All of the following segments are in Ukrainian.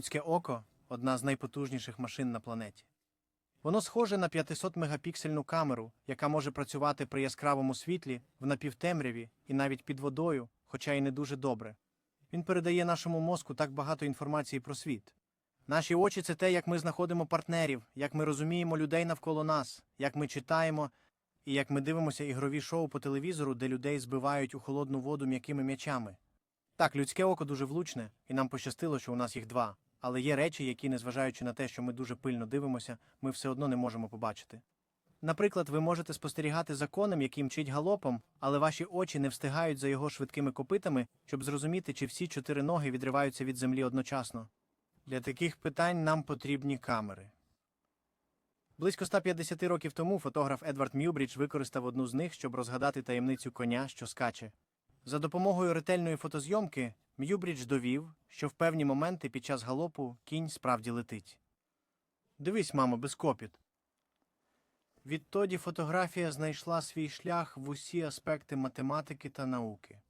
Людське око одна з найпотужніших машин на планеті. Воно схоже на 500 мегапіксельну камеру, яка може працювати при яскравому світлі, в напівтемряві і навіть під водою, хоча й не дуже добре. Він передає нашому мозку так багато інформації про світ. Наші очі це те, як ми знаходимо партнерів, як ми розуміємо людей навколо нас, як ми читаємо і як ми дивимося ігрові шоу по телевізору, де людей збивають у холодну воду м'якими м'ячами. Так, людське око дуже влучне, і нам пощастило, що у нас їх два. Але є речі, які, незважаючи на те, що ми дуже пильно дивимося, ми все одно не можемо побачити. Наприклад, ви можете спостерігати за конем, який мчить галопом, але ваші очі не встигають за його швидкими копитами, щоб зрозуміти, чи всі чотири ноги відриваються від землі одночасно. Для таких питань нам потрібні камери. Близько 150 років тому фотограф Едвард Мюбрідж використав одну з них, щоб розгадати таємницю коня, що скаче. За допомогою ретельної фотозйомки М'юбрідж довів, що в певні моменти під час галопу кінь справді летить. Дивись, мамо, без копіт. Відтоді фотографія знайшла свій шлях в усі аспекти математики та науки.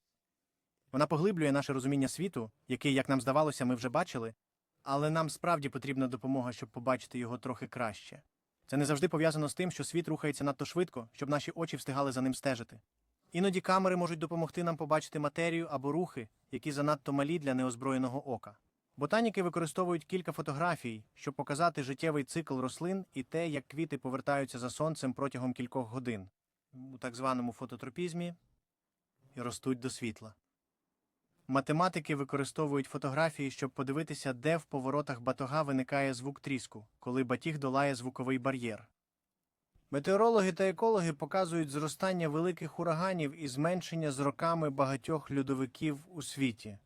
Вона поглиблює наше розуміння світу, який, як нам здавалося, ми вже бачили, але нам справді потрібна допомога, щоб побачити його трохи краще. Це не завжди пов'язано з тим, що світ рухається надто швидко, щоб наші очі встигали за ним стежити. Іноді камери можуть допомогти нам побачити матерію або рухи, які занадто малі для неозброєного ока. Ботаніки використовують кілька фотографій, щоб показати життєвий цикл рослин і те, як квіти повертаються за сонцем протягом кількох годин у так званому фототропізмі і ростуть до світла. Математики використовують фотографії, щоб подивитися, де в поворотах батога виникає звук тріску, коли батіг долає звуковий бар'єр. Метеорологи та екологи показують зростання великих ураганів і зменшення з роками багатьох льодовиків у світі.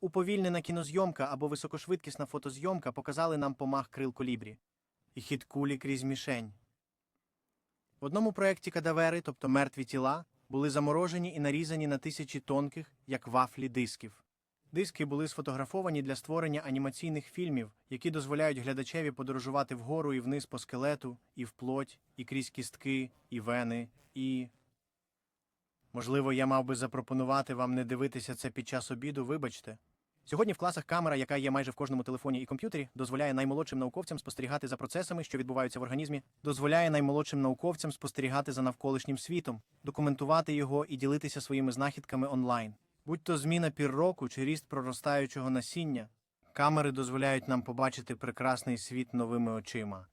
Уповільнена кінозйомка або високошвидкісна фотозйомка показали нам помах крил колібрі і хід кулі крізь мішень. В одному проєкті кадавери, тобто мертві тіла, були заморожені і нарізані на тисячі тонких, як вафлі, дисків. Диски були сфотографовані для створення анімаційних фільмів, які дозволяють глядачеві подорожувати вгору і вниз по скелету, і в плоть, і крізь кістки, і вени, і. Можливо, я мав би запропонувати вам не дивитися це під час обіду, вибачте. Сьогодні в класах камера, яка є майже в кожному телефоні і комп'ютері, дозволяє наймолодшим науковцям спостерігати за процесами, що відбуваються в організмі, дозволяє наймолодшим науковцям спостерігати за навколишнім світом, документувати його і ділитися своїми знахідками онлайн. Будь то зміна пірроку чи ріст проростаючого насіння, камери дозволяють нам побачити прекрасний світ новими очима.